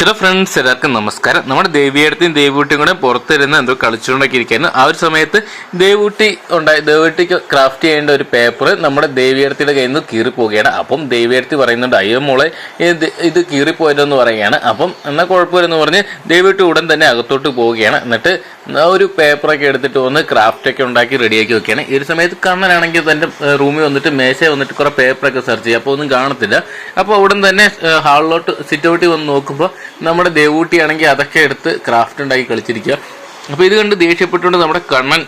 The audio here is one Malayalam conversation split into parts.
ഹലോ ഫ്രണ്ട്സ് എല്ലാവർക്കും നമസ്കാരം. നമ്മുടെ ദേവിയേടത്തെയും ദേവൂട്ടിയും കൂടെ പുറത്തിരുന്ന് എന്തോ കളിച്ചുകൊണ്ടൊക്കെ ഇരിക്കുന്നു ആ ഒരു സമയത്ത് ദേവൂട്ടി ഉണ്ടായി ദേവികുട്ടിക്ക് ക്രാഫ്റ്റ് ചെയ്യേണ്ട ഒരു പേപ്പർ നമ്മുടെ ദേവിയേടത്തിയുടെ കയ്യിൽ നിന്ന് കീറിപ്പോവുകയാണ് അപ്പം ദേവിയേടത്തി പറയുന്നുണ്ട് അയ്യോ മോളെ ഇത് ഇത് കീറിപ്പോയതെന്ന് പറയുകയാണ്. അപ്പം എന്നാൽ കുഴപ്പമില്ലെന്ന് പറഞ്ഞ് ദേവിയട്ടി ഉടൻ തന്നെ അകത്തോട്ട് പോവുകയാണ്. എന്നിട്ട് ഒരു പേപ്പറൊക്കെ എടുത്തിട്ട് വന്ന് ക്രാഫ്റ്റ് ഒക്കെ ഉണ്ടാക്കി റെഡിയാക്കി വെക്കുകയാണ്. ഈ ഒരു സമയത്ത് കണ്ണനാണെങ്കിൽ തന്റെ റൂമിൽ വന്നിട്ട് മേശ വന്നിട്ട് കുറെ പേപ്പറൊക്കെ സെർച്ച് ചെയ്യുക. അപ്പോൾ ഒന്നും കാണത്തില്ല. അപ്പോൾ ഉടൻ തന്നെ ഹാളിലോട്ട് സിറ്റ് ഔട്ടിൽ വന്ന് നോക്കുമ്പോൾ നമ്മുടെ ദേവൂട്ടിയാണെങ്കിൽ അതൊക്കെ എടുത്ത് ക്രാഫ്റ്റ് ഉണ്ടാക്കി കളിച്ചിരിക്കുക. അപ്പോൾ ഇത് കണ്ട് ദേഷ്യപ്പെട്ടുകൊണ്ട് നമ്മുടെ കണ്ണൻ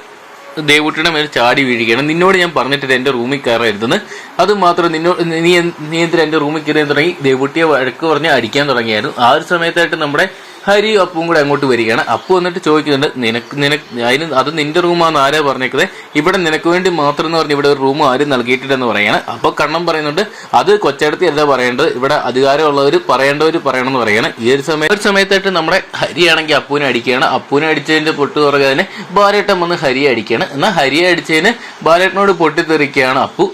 ദേവൂട്ടിയുടെ മേൽ ചാടി വീഴുകയാണ്. നിന്നോട് ഞാൻ പറഞ്ഞിട്ടില്ല എന്റെ റൂമിൽ കയറരുതെന്ന്. അത് മാത്രം നിന്നോട് നീ നീ എന്തിനാ എന്റെ റൂമിൽ കയറിയാൻ തുടങ്ങി ദേവൂട്ടിയെ വഴക്ക് പറഞ്ഞ് അടിക്കാൻ തുടങ്ങിയായിരുന്നു. ആ ഒരു സമയത്തായിട്ട് നമ്മുടെ ഹരി അപ്പും കൂടെ അങ്ങോട്ട് വരികയാണ്. അപ്പു വന്നിട്ട് ചോദിക്കുന്നുണ്ട് നിനക്ക് നിനക്ക് അതിന് അത് നിന്റെ റൂമാന്ന് ആരാ പറഞ്ഞേക്കുന്നത് ഇവിടെ നിനക്ക് വേണ്ടി മാത്രം എന്ന് പറഞ്ഞ് ഇവിടെ ഒരു റൂം ആരും നൽകിയിട്ടില്ലെന്ന് പറയാണ്. അപ്പൊ കണ്ണം പറയുന്നുണ്ട് അത് കൊച്ചടത്തി എന്താ പറയേണ്ടത്? ഇവിടെ അധികാരമുള്ളവർ പറയേണ്ടവർ പറയണമെന്ന് പറയാണ്. ഈ ഒരു സമയം ഒരു സമയത്തായിട്ട് നമ്മുടെ ഹരിയാണെങ്കിൽ അപ്പൂനെ അടിക്കുകയാണ്. അപ്പൂനെ അടിച്ചതിന്റെ പൊട്ട് പുറകെ തന്നെ വന്ന് ഹരിയെ അടിക്കുകയാണ്. എന്നാൽ ഹരിയെ അടിച്ചതിന് ബാലേട്ടനോട് പൊട്ടിത്തെറിക്കുകയാണ് അപ്പു.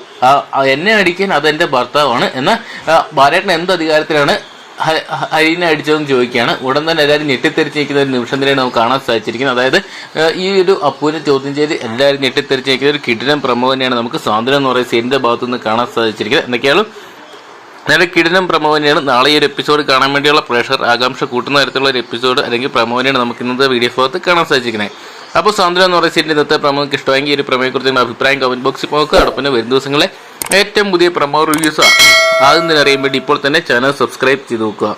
എന്നെ അടിക്കാൻ അതെന്റെ ഭർത്താവാണ്. എന്നാൽ ബാലേട്ടൻ എന്ത് അധികാരത്തിലാണ് ഹരിനെ അടിച്ചതെന്ന് ചോദിക്കുകയാണ്. ഉടൻ തന്നെ എല്ലാവരും ഞെട്ടിത്തെറിച്ചിരിക്കുന്ന ഒരു നിമിഷം തന്നെയാണ് നമുക്ക് കാണാൻ സാധിച്ചിരിക്കുന്നത് അതായത് ഈ ഒരു അപ്പൂനെ ചോദ്യം ചെയ്ത് എല്ലാവരും ഞെട്ടിത്തെറിച്ചിരിക്കുന്ന ഒരു കിടിലൻ പ്രമോ തന്നെയാണ് നമുക്ക് സ്വാതന്ത്ര്യം എന്ന് പറയുന്ന സീനിന്റെ ഭാഗത്തു നിന്ന് കാണാൻ സാധിച്ചിരിക്കുന്നത്. എന്തൊക്കെയാണ് നേരെ കിടിലം പ്രമോ നാളെ ഈ ഒരു എപ്പിസോഡ് കാണാൻ വേണ്ടിയുള്ള പ്രഷർ ആകാംക്ഷ കൂട്ടുന്ന തരത്തിലുള്ള ഒരു എപ്പിസോഡ് അല്ലെങ്കിൽ പ്രമോ നമുക്ക് ഇന്നത്തെ വീഡിയോ ഭാഗത്ത് കാണാൻ സാധിച്ചിരിക്കുന്നത്. അപ്പോൾ സ്വാതന്ത്ര്യം എന്ന് പറയുന്ന സീനിന്റെ ഇന്നത്തെ പ്രമോക്ക് ഇഷ്ടമെങ്കിൽ ഈ ഒരു പ്രമോയെക്കുറിച്ച് അഭിപ്രായം കമന്റ് ബോക്സിൽ നോക്കുക. അടുപ്പിന് വരും ദിവസങ്ങളെ ഏറ്റവും പുതിയ പ്രമോ റിവ്യൂസ് ആദ്യം തന്നെ അറിയാൻ വേണ്ടി ഇപ്പോൾ തന്നെ ചാനൽ സബ്സ്ക്രൈബ് ചെയ്ത് നോക്കുക.